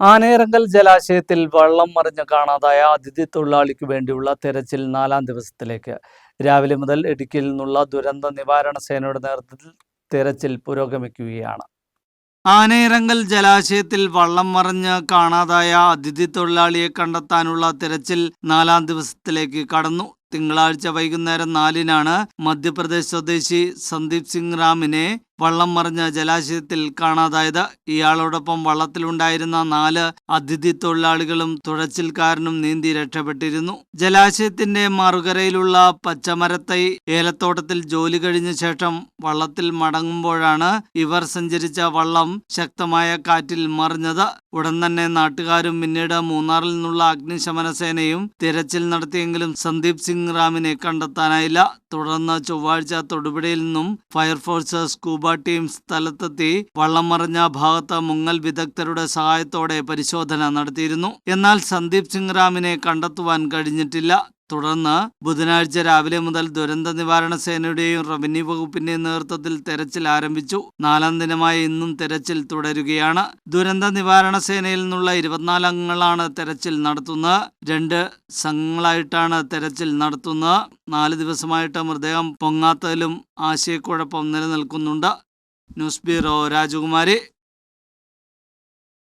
ആനയിറങ്കൽ ജലാശയത്തിൽ വള്ളം മറിഞ്ഞ് കാണാതായ അതിഥി തൊഴിലാളിക്ക് വേണ്ടിയുള്ള തെരച്ചിൽ നാലാം ദിവസത്തിലേക്ക്. രാവിലെ മുതൽ ഇടുക്കിയിൽ നിന്നുള്ള ദുരന്ത നിവാരണ സേനയുടെ നേതൃത്വത്തിൽ തെരച്ചിൽ പുരോഗമിക്കുകയാണ്. ആനേരങ്കൽ ജലാശയത്തിൽ വള്ളം മറിഞ്ഞ് കാണാതായ അതിഥി തൊഴിലാളിയെ കണ്ടെത്താനുള്ള തെരച്ചിൽ നാലാം ദിവസത്തിലേക്ക് കടന്നു. തിങ്കളാഴ്ച വൈകുന്നേരം നാലിനാണ് മധ്യപ്രദേശ് സ്വദേശി സന്ദീപ് സിംഗ് റാമിനെ വള്ളം മറിഞ്ഞ ജലാശയത്തിൽ കാണാതായത്. ഇയാളോടൊപ്പം വള്ളത്തിലുണ്ടായിരുന്ന നാല് അതിഥി തൊഴിലാളികളും തുഴച്ചിൽക്കാരനും നീന്തി രക്ഷപ്പെട്ടിരുന്നു. ജലാശയത്തിന്റെ മറുകരയിലുള്ള പച്ചമരത്തൈ ഏലത്തോട്ടത്തിൽ ജോലി കഴിഞ്ഞ ശേഷം വള്ളത്തിൽ മടങ്ങുമ്പോഴാണ് ഇവർ സഞ്ചരിച്ച വള്ളം ശക്തമായ കാറ്റിൽ മറിഞ്ഞത്. ഉടൻ തന്നെ നാട്ടുകാരും പിന്നീട് മൂന്നാറിൽ നിന്നുള്ള അഗ്നിശമന സേനയും തിരച്ചിൽ നടത്തിയെങ്കിലും സന്ദീപ് സിംഗ് റാമിനെ കണ്ടെത്താനായില്ല. തുടർന്ന് ചൊവ്വാഴ്ച തൊടുപുഴയിൽ നിന്നും ഫയർഫോഴ്സ് സ്കൂബ ടീം സ്ഥലത്തെത്തി വള്ളം മറിഞ്ഞ ഭാഗത്ത് മുങ്ങൽ വിദഗ്ധരുടെ സഹായത്തോടെ പരിശോധന നടത്തിയിരുന്നു. എന്നാൽ സന്ദീപ് സിംഗ്രാമിനെ കണ്ടെത്തുവാൻ കഴിഞ്ഞിട്ടില്ല. തുടർന്ന് ബുധനാഴ്ച രാവിലെ മുതൽ ദുരന്ത നിവാരണ സേനയുടെയും റവന്യൂ വകുപ്പിന്റെയും നേതൃത്വത്തിൽ തെരച്ചിൽ ആരംഭിച്ചു. നാലാം ദിനമായ ഇന്നും തെരച്ചിൽ തുടരുകയാണ്. ദുരന്ത നിവാരണ സേനയിൽ നിന്നുള്ള ഇരുപത്തിനാല് അംഗങ്ങളാണ് തെരച്ചിൽ നടത്തുന്നത്. രണ്ട് സംഘങ്ങളായിട്ടാണ് തെരച്ചിൽ നടത്തുന്നത്. നാല് ദിവസമായിട്ട് മൃതദേഹം പൊങ്ങാത്തതിലും ആശയക്കുഴപ്പം നിലനിൽക്കുന്നുണ്ട്. ന്യൂസ് ബ്യൂറോ രാജകുമാരി.